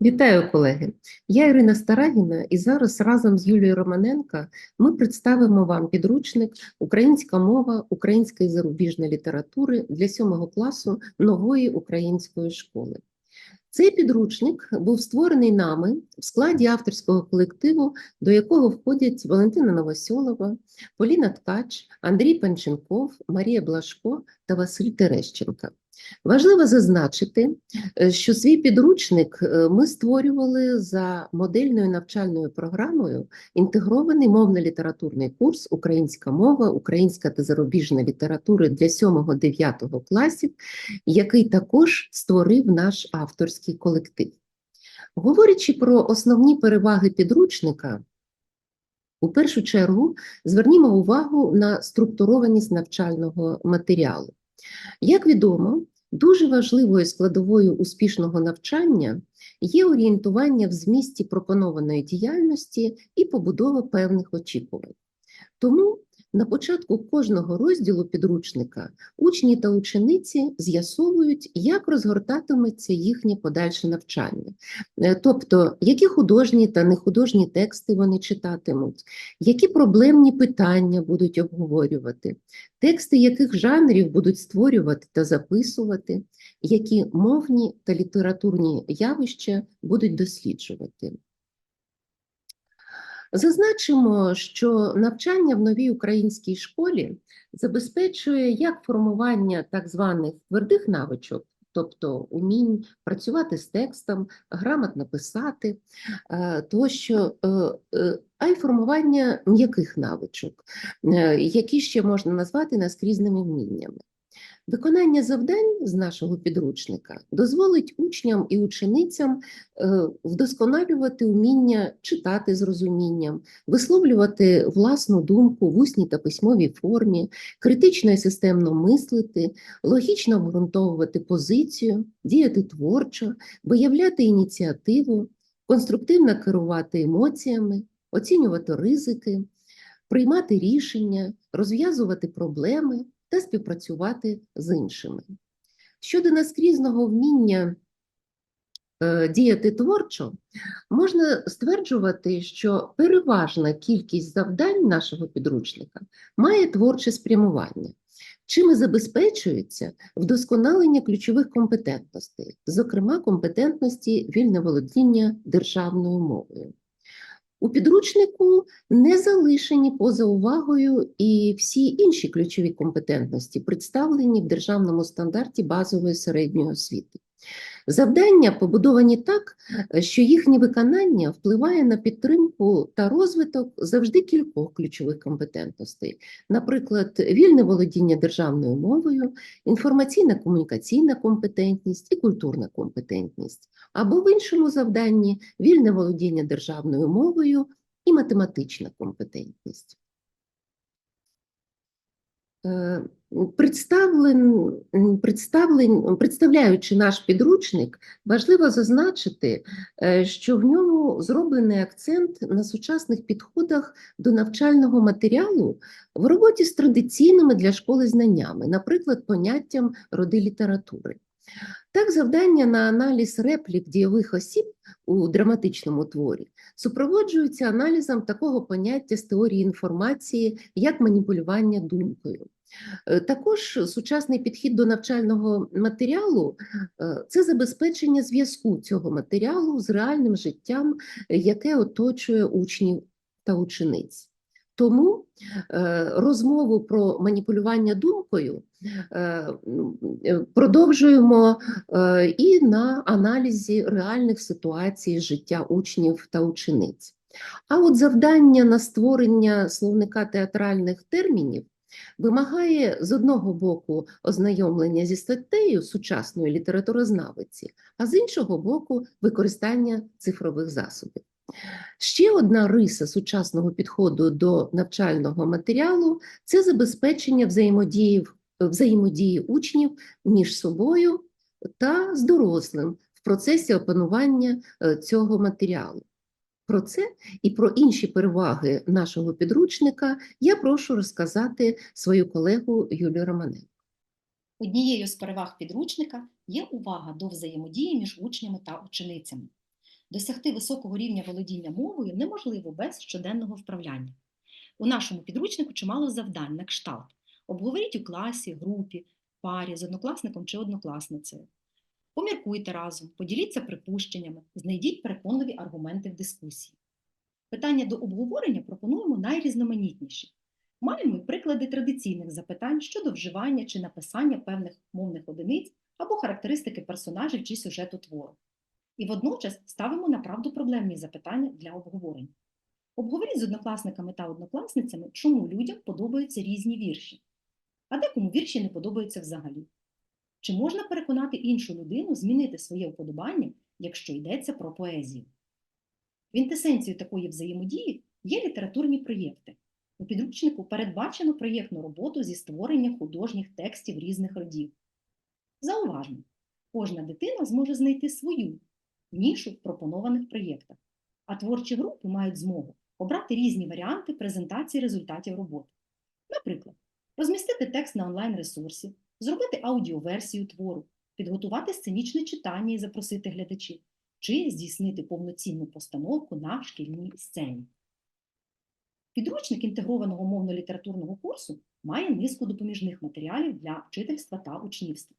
Вітаю, колеги! Я Ірина Старагіна, і зараз разом з Юлією Романенко ми представимо вам підручник Українська мова, українська і зарубіжна літератури для сьомого класу нової української школи. Цей підручник був створений нами в складі авторського колективу, до якого входять Валентина Новосьолова, Поліна Ткач, Андрій Панченков, Марія Блашко та Василь Терещенка. Важливо зазначити, е, що свій підручник е, ми створювали за модельною навчальною програмою інтегрований мовно-літературний курс Українська мова, українська та зарубіжна літератури для 7-9 класів, який також створив наш авторський колектив. Говорячи про основні переваги підручника, у першу чергу звернімо увагу на структурованість навчального матеріалу. Як відомо, дуже важливою складовою успішного навчання є орієнтування в змісті пропонованої діяльності і побудова певних очікувань. Тому на початку кожного розділу підручника учні та учениці з'ясовують, як розгортатиметься їхнє подальше навчання, Е, тобто, які художні та нехудожні тексти вони читатимуть, які проблемні питання будуть обговорювати, тексти яких жанрів будуть створювати та записувати, які мовні та літературні явища будуть досліджувати. Зазначимо, що навчання в новій українській школі забезпечує як формування так званих твердих навичок, тобто умінь працювати з текстом, грамотно писати, е, тощо, е, е, а й формування м'яких навичок, які ще можна назвати наскрізними вміннями. Виконання завдань з нашого підручника дозволить учням і ученицям е, вдосконалювати вміння читати з розумінням, висловлювати власну думку в усній та письмовій формі, критично і системно мислити, логічно обґрунтовувати позицію, діяти творчо, виявляти ініціативу, конструктивно керувати емоціями, оцінювати ризики, приймати рішення, розв'язувати проблеми та співпрацювати з іншими. Щодо наскрізного вміння е, діяти творчо, можна стверджувати, що переважна кількість завдань нашого підручника має творче спрямування, чим і забезпечується вдосконалення ключових компетентностей, зокрема компетентності вільне володіння державною мовою. У підручнику не залишені поза увагою і всі інші ключові компетентності, представлені в державному стандарті базової середньої освіти. Завдання побудовані так, що їхнє виконання впливає на підтримку та розвиток завжди кількох ключових компетентностей, наприклад, вільне володіння державною мовою, інформаційна комунікаційна компетентність і культурна компетентність, або в іншому завданні вільне володіння державною мовою і математична компетентність. Е, Представлен, представлен, представляючи наш підручник, важливо зазначити, е, що в ньому зроблений акцент на сучасних підходах до навчального матеріалу в роботі з традиційними для школи знаннями, наприклад, поняттям роди літератури. Так, завдання на аналіз реплік дієвих осіб у драматичному творі супроводжуються аналізом такого поняття з теорії інформації, як маніпулювання думкою. Е, Також сучасний підхід до навчального матеріалу е, це забезпечення зв'язку цього матеріалу з реальним життям, яке оточує учнів та учениць. Тому е, розмову про маніпулювання думкою е, продовжуємо е, і на аналізі реальних ситуацій життя учнів та учениць. А от завдання на створення словника театральних термінів вимагає з одного боку ознайомлення зі статтею сучасної літературознавиці, а з іншого боку використання цифрових засобів. Ще одна риса сучасного підходу до навчального матеріалу це забезпечення взаємодії, взаємодії учнів між собою та з дорослим в процесі опанування е, цього матеріалу. Про це і про інші переваги нашого підручника я прошу розказати свою колегу Юлію Романенко. Однією з переваг підручника є увага до взаємодії між учнями та ученицями. Досягти високого рівня володіння мовою неможливо без щоденного вправляння. У нашому підручнику чимало завдань на кшталт. Обговоріть у класі, групі, парі з однокласником чи однокласницею. Поміркуйте разом, поділіться припущеннями, знайдіть переконливі аргументи в дискусії. Питання до обговорення пропонуємо найрізноманітніші. Маємо приклади традиційних запитань щодо вживання чи написання певних мовних одиниць або характеристики персонажів чи сюжету твору. І водночас ставимо на проблемні запитання для обговорення. Обговоріть з однокласниками та однокласницями, чому людям подобаються різні вірші, а декому вірші не подобаються взагалі. Чи можна переконати іншу людину змінити своє вподобання, якщо йдеться про поезію? Квінтесенцією такої взаємодії є літературні проєкти. У підручнику передбачено проєктну роботу зі створення художніх текстів різних родів. Зауважмо, кожна дитина зможе знайти свою нішу в пропонованих проєктах, а творчі групи мають змогу обрати різні варіанти презентації результатів роботи. Наприклад, розмістити текст на онлайн-ресурсі, зробити аудіоверсію твору, підготувати сценічне читання і запросити глядачів, чи здійснити повноцінну постановку на шкільній сцені. Підручник інтегрованого мовно-літературного курсу має низку допоміжних матеріалів для вчительства та учнівства.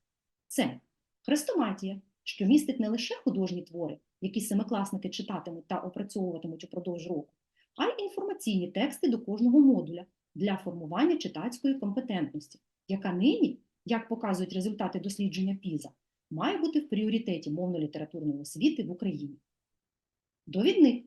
Це хрестоматія, що містить не лише художні твори, які семикласники читатимуть та опрацьовуватимуть упродовж року, а й інформаційні тексти до кожного модуля для формування читацької компетентності, яка нині, як показують результати дослідження ПІЗа, має бути в пріоритеті мовно-літературної освіти в Україні. Довідник,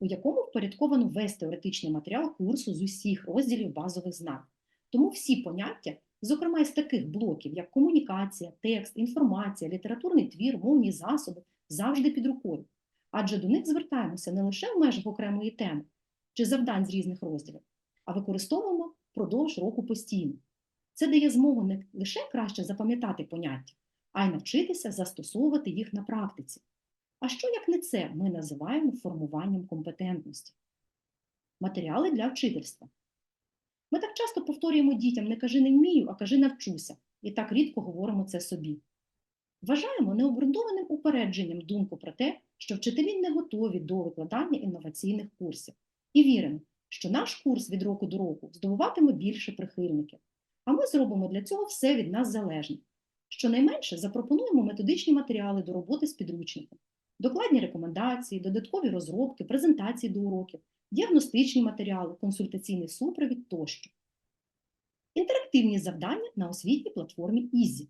у якому впорядковано весь теоретичний матеріал курсу з усіх розділів базових знань. Тому всі поняття, зокрема із таких блоків, як комунікація, текст, інформація, літературний твір, мовні засоби, завжди під рукою. Адже до них звертаємося не лише в межах окремої теми чи завдань з різних розділів, а використовуємо впродовж року постійно. Це дає змогу не лише краще запам'ятати поняття, а й навчитися застосовувати їх на практиці. А що як не це ми називаємо формуванням компетентності? Матеріали для вчительства. Ми так часто повторюємо дітям не кажи не вмію, а кажи навчуся, і так рідко говоримо це собі. Вважаємо необґрунтованим упередженням думку про те, що вчителі не готові до викладання інноваційних курсів, і віримо, що наш курс від року до року здобуватиме більше прихильників, а ми зробимо для цього все від нас залежне. Щонайменше запропонуємо методичні матеріали до роботи з підручником, докладні рекомендації, додаткові розробки, презентації до уроків, діагностичні матеріали, консультаційний супровід тощо. Інтерактивні завдання на освітній платформі EASY.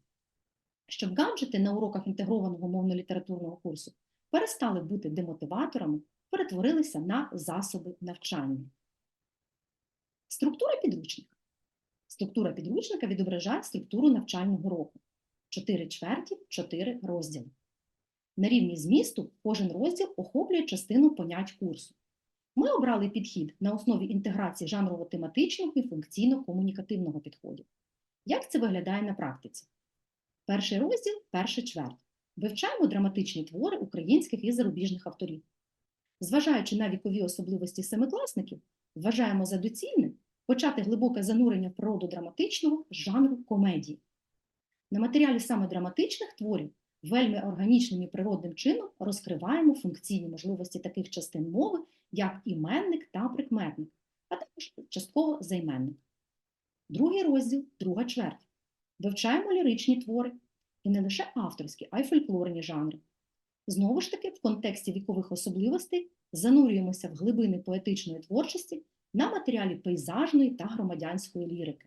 Щоб гаджети на уроках інтегрованого мовно-літературного курсу перестали бути демотиваторами, перетворилися на засоби навчання. Структура підручника. Структура підручника відображає структуру навчального року. 4 чверті, 4 розділи. На рівні змісту кожен розділ охоплює частину понять курсу. Ми обрали підхід на основі інтеграції жанрово-тематичного і функційно-комунікативного підходів. Як це виглядає на практиці? Перший розділ перша чверть. Вивчаємо драматичні твори українських і зарубіжних авторів. Зважаючи на вікові особливості семикласників, вважаємо за доцільне почати глибоке занурення в природу драматичного жанру комедії. На матеріалі саме драматичних творів вельми органічним і природним чином розкриваємо функційні можливості таких частин мови, як іменник та прикметник, а також частково займенник. Другий розділ друга чверть. Вивчаємо ліричні твори, і не лише авторські, а й фольклорні жанри. Знову ж таки, в контексті вікових особливостей занурюємося в глибини поетичної творчості на матеріалі пейзажної та громадянської лірики.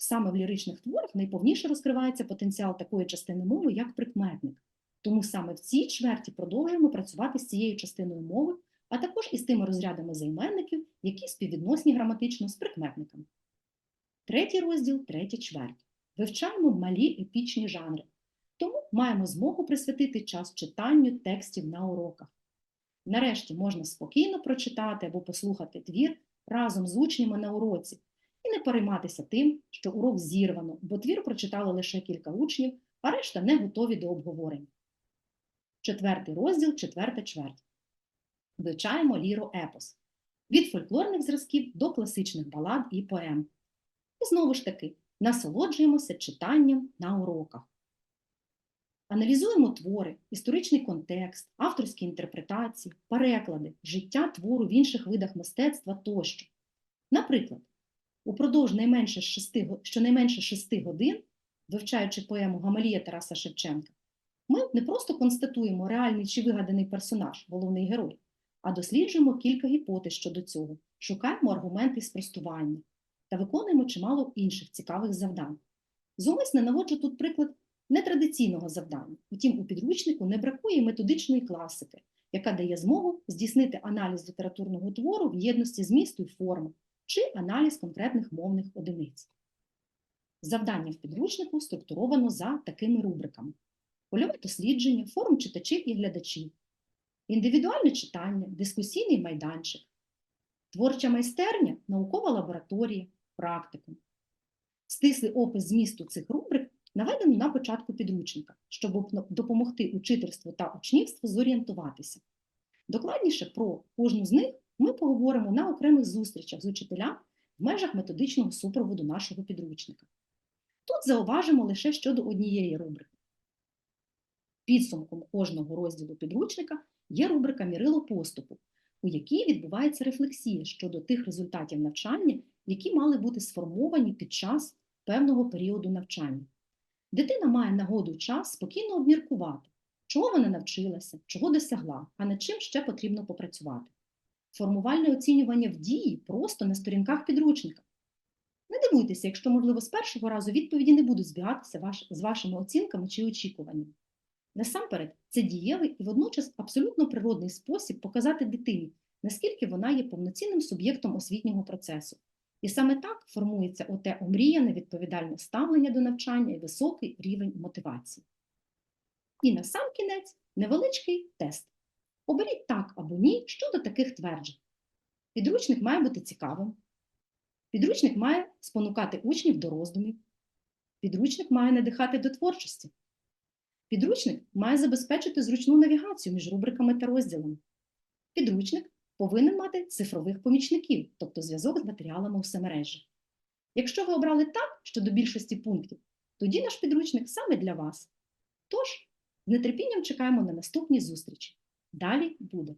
Саме в ліричних творах найповніше розкривається потенціал такої частини мови, як прикметник. Тому саме в цій чверті продовжуємо працювати з цією частиною мови, а також із тими розрядами займенників, які співвідносні граматично з прикметниками. Третій розділ третя чверть. Вивчаємо малі епічні жанри, тому маємо змогу присвятити час читанню текстів на уроках. Нарешті можна спокійно прочитати або послухати твір разом з учнями на уроці не перейматися тим, що урок зірвано, бо твір прочитали лише кілька учнів, а решта не готові до обговорення. Четвертий розділ, четверта чверть. Вивчаємо ліру епос від фольклорних зразків до класичних балад і поем. І знову ж таки насолоджуємося читанням на уроках. Аналізуємо твори, історичний контекст, авторські інтерпретації, переклади, життя твору в інших видах мистецтва тощо. Наприклад, упродовж найменше шести, щонайменше шести годин, вивчаючи поему Гамалія Тараса Шевченка, ми не просто констатуємо реальний чи вигаданий персонаж, головний герой, а досліджуємо кілька гіпотез щодо цього, шукаємо аргументи спростування та виконуємо чимало інших цікавих завдань. Зумисне наводжу тут приклад нетрадиційного завдання. Втім, у підручнику не бракує методичної класики, яка дає змогу здійснити аналіз літературного твору в єдності змісту і форми чи аналіз конкретних мовних одиниць. Завдання в підручнику структуровано за такими рубриками: польове дослідження, форум читачів і глядачів, індивідуальне читання, дискусійний майданчик, творча майстерня, наукова лабораторія, практикум. Стислий опис змісту цих рубрик наведено на початку підручника, щоб допомогти учительству та учнівству зорієнтуватися. Докладніше про кожну з них ми поговоримо на окремих зустрічах з учителям в межах методичного супроводу нашого підручника. Тут зауважимо лише щодо однієї рубрики. Підсумком кожного розділу підручника є рубрика Мірило поступу, у якій відбувається рефлексія щодо тих результатів навчання, які мали бути сформовані під час певного періоду навчання. Дитина має нагоду час спокійно обміркувати, чого вона навчилася, чого досягла, а над чим ще потрібно попрацювати. Формувальне оцінювання в дії просто на сторінках підручника. Не дивуйтеся, якщо, можливо, з першого разу відповіді не будуть збігатися ваш- з вашими оцінками чи очікуваннями. Насамперед, це дієвий і водночас абсолютно природний спосіб показати дитині, наскільки вона є повноцінним суб'єктом освітнього процесу. І саме так формується оте омріяне відповідальне ставлення до навчання і високий рівень мотивації. І на сам кінець невеличкий тест. Оберіть так або ні щодо таких тверджень. Підручник має бути цікавим. Підручник має спонукати учнів до роздумів. Підручник має надихати до творчості. Підручник має забезпечити зручну навігацію між рубриками та розділами. Підручник повинен мати цифрових помічників, тобто зв'язок з матеріалами у семережі. Якщо ви обрали так щодо більшості пунктів, тоді наш підручник саме для вас. Тож, з нетерпінням чекаємо на наступні зустрічі. Далі буде.